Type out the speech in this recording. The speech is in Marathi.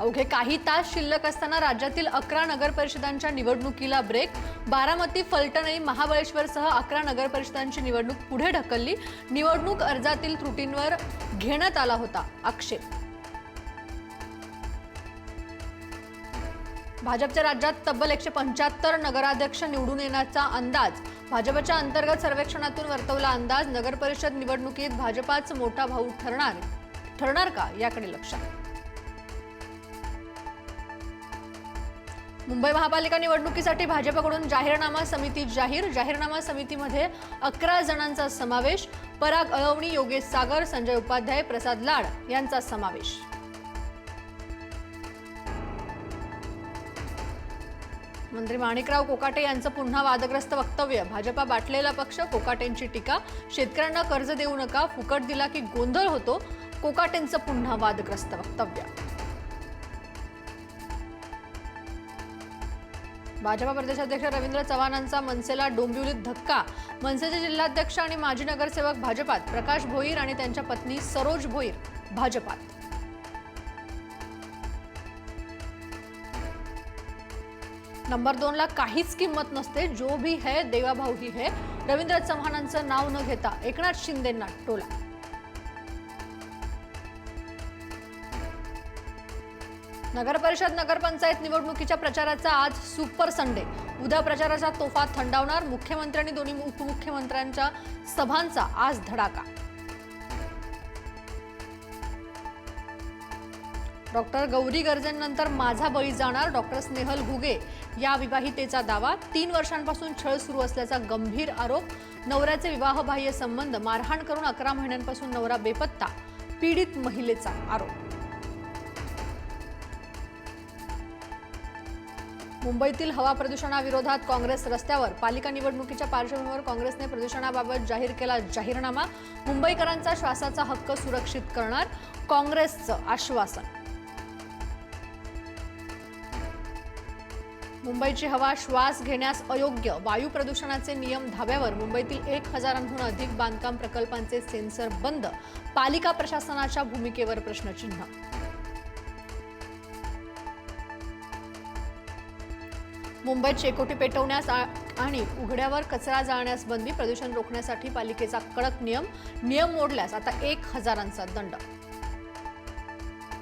अवघे काही तास शिल्लक असताना राज्यातील अकरा नगर परिषदांच्या निवडणुकीला ब्रेक बारामती फलटणही महाबळेश्वरसह अकरा नगर परिषदांची निवडणूक पुढे ढकलली. निवडणूक अर्जातील त्रुटींवर घेण्यात आला होता आक्षेप. भाजपच्या राज्यात तब्बल एकशे पंच्याहत्तर नगराध्यक्ष निवडून येण्याचा अंदाज. भाजपच्या अंतर्गत सर्वेक्षणातून वर्तवला अंदाज. नगरपरिषद निवडणुकीत भाजपाच मोठा भाऊ ठरणार ठरणार का याकडे लक्ष. मुंबई महापालिका निवडणुकीसाठी भाजपकडून जाहीरनामा समिती जाहीर. जाहीरनामा समितीमध्ये अकरा जणांचा समावेश. पराग अळवणी योगेश सागर संजय उपाध्याय प्रसाद लाड यांचा समावेश. मंत्री माणिकराव कोकाटे यांचं पुन्हा वादग्रस्त वक्तव्य. भाजपा बाटलेला पक्ष कोकाटेंची टीका. शेतकऱ्यांना कर्ज देऊ नका फुकट दिला की गोंधळ होतो. कोकाटेंचं पुन्हा वादग्रस्त वक्तव्य. भाजपा प्रदेशाध्यक्ष रवींद्र चव्हाणांचा मनसेला डोंबिवलीत धक्का. मनसेचे जिल्हाध्यक्ष आणि माजी नगरसेवक भाजपात प्रकाश भोईर आणि त्यांच्या पत्नी सरोज भोईर भाजपात. नंबर दोनला काहीच किंमत नसते जो भी है देवाभाऊ ही है. रवींद्र चव्हाणांचं नाव न घेता एकनाथ शिंदेंना टोला. नगर परिषद नगरपंचायत निवडणुकीच्या प्रचाराचा आज सुपर संडे. उद्या प्रचाराचा तोफा थंडावणार. मुख्यमंत्री आणि दोन्ही उपमुख्यमंत्र्यांच्या सभांचा आज धडाका. डॉक्टर गौरी गर्जननंतर माझा बळी जाणार. डॉक्टर स्नेहल घुगे या विवाहितेचा दावा. तीन वर्षांपासून छळ सुरू असल्याचा गंभीर आरोप. नवऱ्याचे विवाहबाह्य संबंध मारहाण करून अकरा महिन्यांपासून नवरा बेपत्ता. पीडित महिलेचा आरोप. मुंबईतील हवा प्रदूषणाविरोधात काँग्रेस रस्त्यावर पालिका निवडणुकीच्या पार्श्वभूमीवर काँग्रेसने प्रदूषणाबाबत जाहीर केला जाहीरनामा. मुंबईकरांचा श्वासाचा हक्क सुरक्षित करणार काँग्रेसचं आश्वासन. मुंबईची हवा श्वास घेण्यास अयोग्य वायू प्रदूषणाचे नियम धाब्यावर मुंबईतील एक हजारांहून अधिक बांधकाम प्रकल्पांचे सेन्सर बंद पालिका प्रशासनाच्या भूमिकेवर प्रश्नचिन्ह. मुंबईत शेकोटी पेटवण्यास आणि उघड्यावर कचरा जाळण्यास बंदी प्रदूषण रोखण्यासाठी पालिकेचा कडक नियम नियम मोडल्यास आता एक हजारांचा दंड.